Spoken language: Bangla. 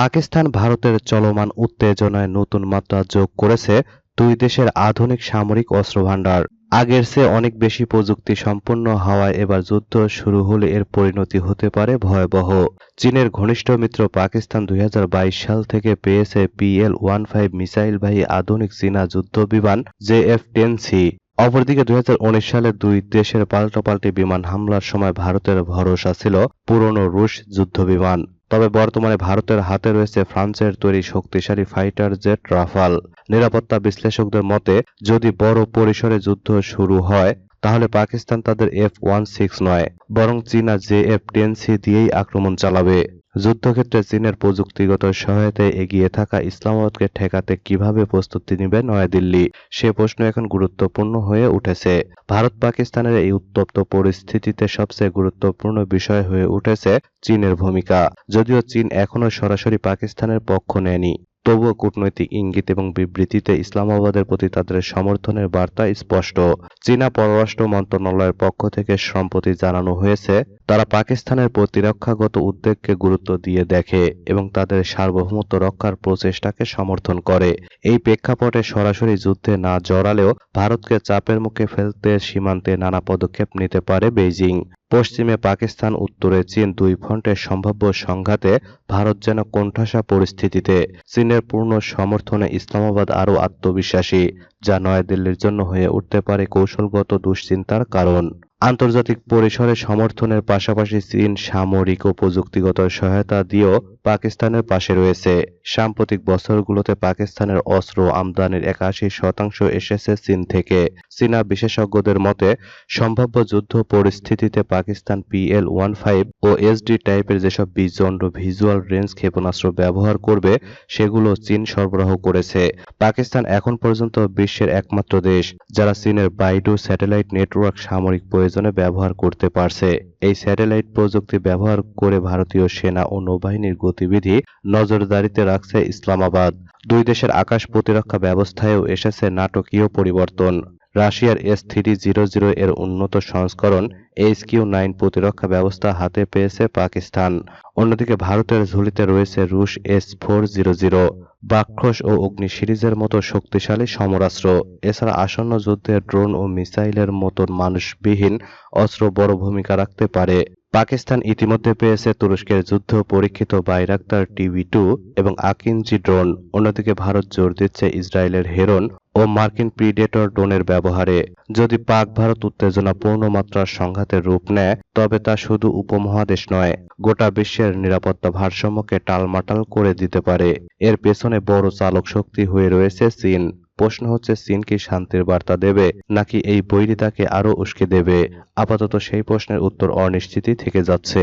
পাকিস্তান ভারতের চলমান উত্তেজনায় নতুন মাত্রা যোগ করেছে দুই দেশের আধুনিক সামরিক অস্ত্রভান্ডার। আগের চেয়ে অনেক বেশি প্রযুক্তি সম্পন্ন হওয়ায় এবার যুদ্ধ শুরু হলে এর পরিণতি হতে পারে ভয়াবহ। চীনের ঘনিষ্ঠ মিত্র পাকিস্তান দুই হাজার বাইশ সাল থেকে পেয়েছে পিএল ওয়ান ফাইভ মিসাইলবাহী আধুনিক চীনা যুদ্ধ বিমান জেএফ টেন সি। অপরদিকে দুই হাজার উনিশ সালে দুই দেশের পাল্টাপাল্টি বিমান হামলার সময় ভারতের ভরসা ছিল পুরনো রুশ যুদ্ধবিমান তবে বর্তমানে ভারতের হাতে রয়েছে ফ্রান্সের তৈরি শক্তিশালী ফাইটার জেট রাফাল। নিরাপত্তা বিশ্লেষকদের মতে, যদি বড় পরিসরে যুদ্ধ শুরু হয়, তাহলে পাকিস্তান তাদের এফ ওয়ান সিক্স নয়, বরং চীনা জে এফ টেন সি দিয়েই আক্রমণ চালাবে। যুদ্ধক্ষেত্রে চীনের প্রযুক্তিগত সহায়তায় এগিয়ে থাকা ইসলামাবাদকে ঠেকাতে কীভাবে প্রস্তুতি নেবে নয়াদিল্লি? সে প্রশ্ন এখন গুরুত্বপূর্ণ হয়ে উঠেছে। ভারত পাকিস্তানের এই উত্তপ্ত পরিস্থিতিতে সবচেয়ে গুরুত্বপূর্ণ বিষয় হয়ে উঠেছে চীনের ভূমিকা। যদিও চীন এখনও সরাসরি পাকিস্তানের পক্ষ নেয়নি, তবুও কূটনৈতিক ইঙ্গিত এবং বিবৃতিতে ইসলামাবাদের প্রতি তাদের সমর্থনের বার্তা স্পষ্ট। চীনা পররাষ্ট্র মন্ত্রণালয়ের পক্ষ থেকে সম্প্রতি জানানো হয়েছে তারা পাকিস্তানের প্রতিরক্ষাগত উদ্বেগকে গুরুত্ব দিয়ে দেখে এবং তাদের সার্বভৌমত্ব রক্ষার প্রচেষ্টাকে সমর্থন করে। এই প্রেক্ষাপটে সরাসরি যুদ্ধে না জড়ালেও ভারতকে চাপের মুখে ফেলতে সীমান্তে নানা পদক্ষেপ নিতে পারে বেইজিং। পশ্চিমে পাকিস্তান, উত্তরে চীন দুই ফ্রন্টের সম্ভাব্য সংঘাতে ভারত যেন কোণঠাসা পরিস্থিতিতে। চীনের পূর্ণ সমর্থনে ইসলামাবাদ আরও আত্মবিশ্বাসী, যা নয়াদিল্লির জন্য হয়ে উঠতে পারে কৌশলগত দুশ্চিন্তার কারণ। আন্তর্জাতিক পরিসরে সমর্থনের পাশাপাশি চীন সামরিক ও প্রযুক্তিগত সহায়তা দিয়েও পাকিস্তানের পাশে রয়েছে। সাম্প্রতিক বছরগুলোতে পাকিস্তানের অস্ত্র আমদানির একাশি শতাংশ এসেছে চীন থেকে। চীনা বিশেষজ্ঞদের মতে, সম্ভাব্য যুদ্ধ পরিস্থিতিতে পাকিস্তান পিএল ওয়ান ফাইভ ও এসডি টাইপের যেসব বিজন্ড ভিজুয়াল রেঞ্জ ক্ষেপণাস্ত্র ব্যবহার করবে, সেগুলো চীন সরবরাহ করেছে। পাকিস্তান এখন পর্যন্ত বিশ্বের একমাত্র দেশ, যারা চীনের বাইডু স্যাটেলাইট নেটওয়ার্ক সামরিক প্রয়োজনে ব্যবহার করতে পারছে। এই স্যাটেলাইট প্রযুক্তি ব্যবহার করে ভারতীয় সেনা ও নৌবাহিনীর গতিবিধি নজরদারিতে রাখছে ইসলামাবাদ। দুই দেশের আকাশ প্রতিরক্ষা ব্যবস্থায়ও এসেছে নাটকীয় পরিবর্তন। রাশিয়ার এস থ্রি জিরো জিরো এর উন্নত সংস্করণ এইচ কিউ নাইন প্রতিরক্ষা ব্যবস্থা হাতে পেয়েছে পাকিস্তান। অন্যদিকে ভারতের ঝুলিতে রয়েছে রুশ এস ফোর জিরো জিরো বাক্ষস ও অগ্নি সিরিজের মতো শক্তিশালী সমরাস্ত্র। এছাড়া আসন্ন যুদ্ধে ড্রোন ও মিসাইলের মতো মানুষবিহীন অস্ত্র বড় ভূমিকা রাখতে পারে। পাকিস্তান ইতিমধ্যে পেয়েছে তুরস্কের যুদ্ধ পরীক্ষিত বাইরাক্তার টিভি টু এবং আকিনজি ড্রোন। অন্যদিকে ভারত জোর দিচ্ছে ইসরায়েলের হেরন ও মার্কিন প্রিডেটর ড্রোনের ব্যবহারে। যদি পাক ভারত উত্তেজনা পূর্ণমাত্রার সংঘাতের রূপ নেয়, তবে তা শুধু উপমহাদেশ নয়, গোটা বিশ্বের নিরাপত্তা ভারসাম্যকে টালমাটাল করে দিতে পারে। এর পেছনে বড় চালক শক্তি হয়ে রয়েছে চীন। প্রশ্ন হচ্ছে, চীন কি শান্তির বার্তা দেবে, নাকি এই বৈরিতাকে আরও উস্কে দেবে? আপাতত সেই প্রশ্নের উত্তর অনিশ্চিতই থেকে যাচ্ছে।